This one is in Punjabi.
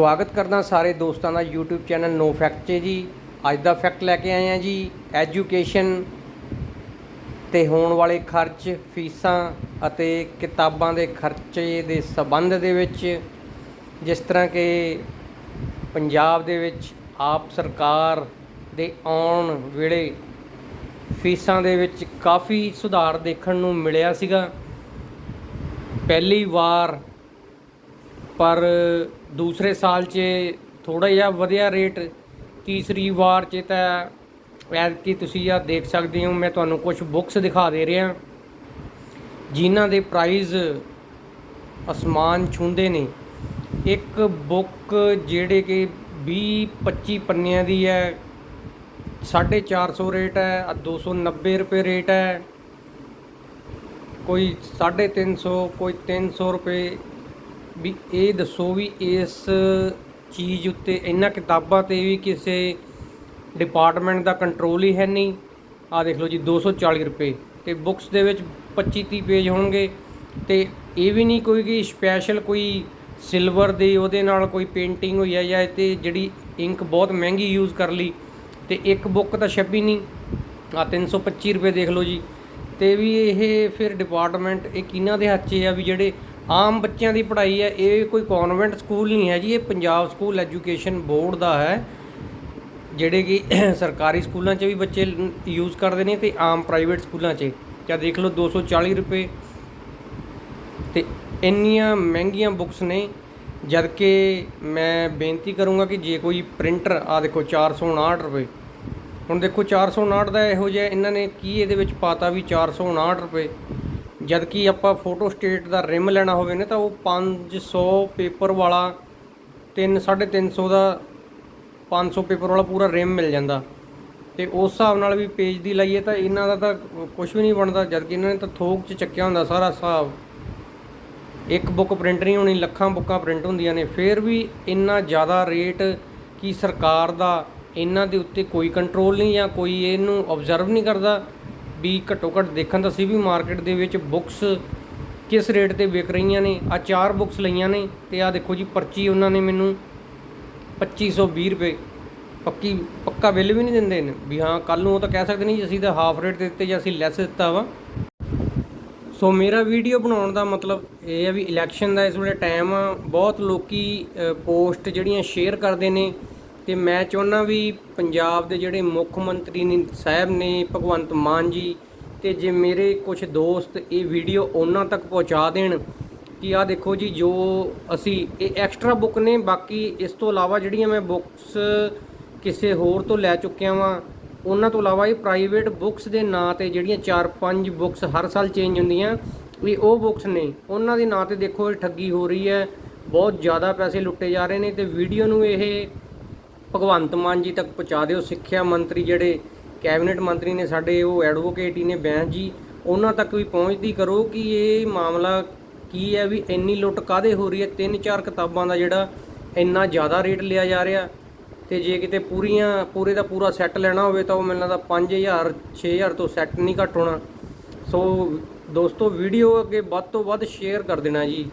ਸਵਾਗਤ ਕਰਦਾ ਸਾਰੇ ਦੋਸਤਾਂ ਦਾ YouTube ਚੈਨਲ ਨੋ ਫੈਕਟ 'ਚ ਜੀ। ਅੱਜ ਦਾ ਫੈਕਟ ਲੈ ਕੇ ਆਏ ਆ ਜੀ। ਐਜੂਕੇਸ਼ਨ ਤੇ ਹੋਣ ਵਾਲੇ ਖਰਚ, ਫੀਸਾਂ ਅਤੇ ਕਿਤਾਬਾਂ ਦੇ ਖਰਚੇ ਦੇ ਸਬੰਧ ਦੇ ਵਿੱਚ, ਜਿਸ ਤਰ੍ਹਾਂ ਕਿ ਪੰਜਾਬ ਦੇ ਵਿੱਚ ਆਪ ਸਰਕਾਰ ਦੇ ਆਉਣ ਵੇਲੇ ਫੀਸਾਂ ਦੇ ਵਿੱਚ ਕਾਫੀ ਸੁਧਾਰ ਦੇਖਣ ਨੂੰ ਮਿਲਿਆ ਸੀਗਾ। ਪਹਿਲੀ ਵਾਰ ਪਰ ਦੂਸਰੇ ਸਾਲ 'ਚ ਥੋੜਾ ਜਿਹਾ ਵਧੀਆ ਰੇਟ ਤੀਸਰੀ ਵਾਰ 'ਚ ਤਾਂ ਐਤਕੀ ਤੁਸੀਂ ਆ ਦੇਖ ਸਕਦੇ ਹੋ, ਮੈਂ ਤੁਹਾਨੂੰ ਕੁਝ ਬੁੱਕਸ ਦਿਖਾ ਦੇ ਰਿਹਾ। ਜਿਨ੍ਹਾਂ ਦੇ ਪ੍ਰਾਈਜ਼ ਅਸਮਾਨ ਛੂੰਦੇ ਨੇ। ਇੱਕ ਬੁੱਕ ਜਿਹੜੇ ਕਿ 20 25 ਪੰਨਿਆਂ ਦੀ ਹੈ 450 ਰੇਟ ਹੈ ਆ 290 ਰੁਪਏ ਰੇਟ ਹੈ। ਕੋਈ 350 ਕੋਈ 300 ਰੁਪਏ ਵੀ ਇਹ ਦੱਸੋ ਵੀ ਇਸ ਚੀਜ਼ ਉੱਤੇ ਇਹਨਾਂ ਕਿਤਾਬਾਂ ਤੇ ਵੀ ਕਿਸੇ ਡਿਪਾਰਟਮੈਂਟ ਦਾ ਕੰਟਰੋਲ ਹੀ ਹੈ ਨਹੀਂ। ਆ ਦੇਖ ਲਓ ਜੀ 240 ਰੁਪਏ ਤੇ ਬੁੱਕਸ ਦੇ ਵਿੱਚ 25 30 ਪੇਜ ਹੋਣਗੇ ਤੇ ਇਹ ਵੀ ਨਹੀਂ ਕੋਈ ਕਿ ਸਪੈਸ਼ਲ ਕੋਈ ਸਿਲਵਰ ਦੇ ਉਹਦੇ ਨਾਲ ਕੋਈ ਪੇਂਟਿੰਗ ਹੋਈ ਹੈ ਜਾਂ ਤੇ ਜਿਹੜੀ ਇੰਕ ਬਹੁਤ ਮਹਿੰਗੀ ਯੂਜ਼ ਕਰ ਲਈ ਤੇ ਇੱਕ ਬੁੱਕ ਤਾਂ ਛਪੀ ਨਹੀਂ। ਆ 325 ਰੁਪਏ ਦੇਖ ਲਓ ਜੀ ਤੇ ਵੀ ਇਹ ਫਿਰ ਡਿਪਾਰਟਮੈਂਟ ਇਹ ਕਿਹਨਾਂ ਦੇ ਹੱਥ 'ਚ ਆ ਵੀ ਜਿਹੜੇ ਆਮ ਬੱਚਿਆਂ ਦੀ ਪੜ੍ਹਾਈ ਹੈ ਇਹ ਕੋਈ ਕਨਵੈਂਟ ਸਕੂਲ ਨਹੀਂ ਹੈ ਜੀ, ਇਹ ਪੰਜਾਬ ਸਕੂਲ ਐਜੂਕੇਸ਼ਨ ਬੋਰਡ ਦਾ ਹੈ, ਜਿਹੜੇ ਕਿ ਸਰਕਾਰੀ ਸਕੂਲਾਂ 'ਚ ਵੀ ਬੱਚੇ ਯੂਜ਼ ਕਰਦੇ ਨੇ ਤੇ ਆਮ ਪ੍ਰਾਈਵੇਟ ਸਕੂਲਾਂ 'ਚ। ਕਿਆ ਦੇਖ ਲਓ 240 ਰੁਪਏ ਤੇ ਇੰਨੀਆਂ ਮਹਿੰਗੀਆਂ ਬੁੱਕਸ ਨੇ, ਜਦ ਕਿ ਮੈਂ ਬੇਨਤੀ ਕਰੂੰਗਾ ਕਿ ਜੇ ਕੋਈ ਪ੍ਰਿੰਟਰ ਆ ਦੇਖੋ 459 ਰੁਪਏ ਹੁਣ ਦੇਖੋ 459 ਦਾ ਇਹੋ ਜਿਹਾ ਇਹਨਾਂ ਨੇ ਕੀ ਇਹਦੇ ਵਿੱਚ ਪਾਤਾ ਵੀ 459 ਰੁਪਏ। ਜਦ ਕਿ ਆਪਾਂ ਫੋਟੋ ਸਟੇਟ ਦਾ ਰਿਮ ਲੈਣਾ ਹੋਵੇ ਨਾ ਤਾਂ ਉਹ 500 ਪੇਪਰ ਵਾਲਾ 3 350 ਦਾ 500 ਪੇਪਰ ਵਾਲਾ ਪੂਰਾ ਰਿਮ ਮਿਲ ਜਾਂਦਾ। ਤੇ ਉਸ ਹਿਸਾਬ ਨਾਲ ਵੀ ਪੇਜ ਦੀ ਲਾਈਏ ਤਾਂ ਇਹਨਾਂ ਦਾ ਤਾਂ ਕੁਝ ਵੀ ਨਹੀਂ ਬਣਦਾ, ਜਦ ਕਿ ਇਹਨਾਂ ਨੇ ਤਾਂ ਥੋਕ 'ਚ ਚੱਕਿਆ ਹੁੰਦਾ ਸਾਰਾ ਹਿਸਾਬ। ਇੱਕ ਬੁੱਕ ਪ੍ਰਿੰਟ ਨਹੀਂ ਹੋਣੀ, ਲੱਖਾਂ ਬੁੱਕਾਂ ਪ੍ਰਿੰਟ ਹੁੰਦੀਆਂ ਨੇ। ਫਿਰ ਵੀ ਇੰਨਾ ਜ਼ਿਆਦਾ ਰੇਟ ਕੀ ਸਰਕਾਰ ਦਾ ਇਹਨਾਂ ਦੇ ਉੱਤੇ ਕੋਈ ਕੰਟਰੋਲ ਨਹੀਂ ਜਾਂ ਕੋਈ ਇਹਨੂੰ ਆਬਜ਼ਰਵ ਨਹੀਂ ਕਰਦਾ ਵੀ ਘੱਟੋ ਘੱਟ ਦੇਖਣ ਤਾਂ ਸੀ ਵੀ ਮਾਰਕੀਟ ਦੇ ਵਿੱਚ ਬੁੱਕਸ ਕਿਸ ਰੇਟ ਤੇ ਵਿਕ ਰਹੀਆਂ ਨੇ ਆ ਚਾਰ ਬੁੱਕਸ ਲਈਆਂ ਨੇ ਤੇ ਆ ਦੇਖੋ ਜੀ ਪਰਚੀ ਉਹਨਾਂ ਨੇ ਮੈਨੂੰ 2520 ਰੁਪਏ ਪੱਕੀ, ਪੱਕਾ ਬਿੱਲ ਵੀ ਨਹੀਂ ਦਿੰਦੇ ਨੇ ਵੀ ਹਾਂ ਕੱਲ ਨੂੰ ਉਹ ਤਾਂ ਕਹਿ ਸਕਦੇ ਨਹੀਂ ਜੀ ਅਸੀਂ ਤਾਂ ਹਾਫ ਰੇਟ ਤੇ ਦਿੱਤੇ ਜਾਂ ਅਸੀਂ ਲੈਸ ਦਿੱਤਾ ਵਾ। ਸੋ ਮੇਰਾ ਵੀਡੀਓ ਬਣਾਉਣ ਦਾ ਮਤਲਬ ਇਹ ਹੈ ਵੀ ਇਲੈਕਸ਼ਨ ਦਾ ਇਸ ਵੇਲੇ ਟਾਈਮ ਆ। ਬਹੁਤ ਲੋਕੀ ਪੋਸਟ ਜਿਹੜੀਆਂ ਸ਼ੇਅਰ ਕਰਦੇ ਨੇ ਤੇ ਮੈਂ ਚਾਹੁੰਦਾ ਵੀ ਪੰਜਾਬ ਦੇ ਜਿਹੜੇ ਮੁੱਖ ਮੰਤਰੀ ਨੇ, ਸਾਹਿਬ ਨੇ, ਭਗਵੰਤ ਮਾਨ ਜੀ ਤੇ ਜੇ ਮੇਰੇ ਕੁਝ ਦੋਸਤ ਇਹ ਵੀਡੀਓ ਉਹਨਾਂ ਤੱਕ ਪਹੁੰਚਾ ਦੇਣ ਕਿ ਆ ਦੇਖੋ ਜੀ, ਜੋ ਅਸੀਂ ਇਹ ਐਕਸਟਰਾ ਬੁੱਕ ਨੇ, ਬਾਕੀ ਇਸ ਤੋਂ ਇਲਾਵਾ ਜਿਹੜੀਆਂ ਮੈਂ ਬੁੱਕਸ ਕਿਸੇ ਹੋਰ ਤੋਂ ਲੈ ਚੁੱਕਿਆ ਵਾਂ, ਉਹਨਾਂ ਤੋਂ ਇਲਾਵਾ ਇਹ ਪ੍ਰਾਈਵੇਟ ਬੁੱਕਸ ਦੇ ਨਾਂ ਤੇ ਜਿਹੜੀਆਂ 4-5 ਬੁੱਕਸ ਹਰ ਸਾਲ ਚੇਂਜ ਹੁੰਦੀਆਂ ਵੀ ਉਹ ਬੁੱਕਸ ਨੇ। ਉਹਨਾਂ ਦੇ ਨਾਂ ਤੇ ਦੇਖੋ, ਇਹ ਠੱਗੀ ਹੋ ਰਹੀ ਹੈ, ਬਹੁਤ ਜ਼ਿਆਦਾ ਪੈਸੇ ਲੁੱਟੇ ਜਾ ਰਹੇ ਨੇ ਤੇ ਵੀਡੀਓ ਨੂੰ ਇਹ ਭਗਵੰਤ ਮਾਨ ਜੀ ਤੱਕ ਪਹੁੰਚਾ ਦਿਓ। ਸਿੱਖਿਆ ਮੰਤਰੀ ਜਿਹੜੇ ਕੈਬਨਿਟ ਮੰਤਰੀ ਨੇ ਸਾਡੇ, ਉਹ ਐਡਵੋਕੇਟ ਹੀ ਨੇ ਬੈਂਸ ਜੀ। ਉਹਨਾਂ ਤੱਕ ਵੀ ਪਹੁੰਚਦੀ ਕਰੋ ਕਿ ਇਹ ਮਾਮਲਾ ਕੀ ਹੈ ਵੀ ਇੰਨੀ ਲੁੱਟ ਕਾਦੇ ਹੋ ਰਹੀ ਹੈ? ਤਿੰਨ ਚਾਰ ਕਿਤਾਬਾਂ ਦਾ ਜਿਹੜਾ ਇੰਨਾ ਜ਼ਿਆਦਾ ਰੇਟ ਲਿਆ ਜਾ ਰਿਹਾ ਤੇ ਜੇ ਕਿਤੇ ਪੂਰੀਆਂ, ਪੂਰੇ ਦਾ ਪੂਰਾ ਸੈੱਟ ਲੈਣਾ ਹੋਵੇ ਤਾਂ ਉਹ ਮੈਨੂੰ ਲੱਗਦਾ 5000 6000 ਤੋਂ ਸੈੱਟ ਨਹੀਂ ਘੱਟ ਹੋਣਾ। ਸੋ ਦੋਸਤੋ, ਵੀਡੀਓ ਅੱਗੇ ਵੱਧ ਤੋਂ ਵੱਧ ਸ਼ੇਅਰ ਕਰ ਦੇਣਾ ਜੀ।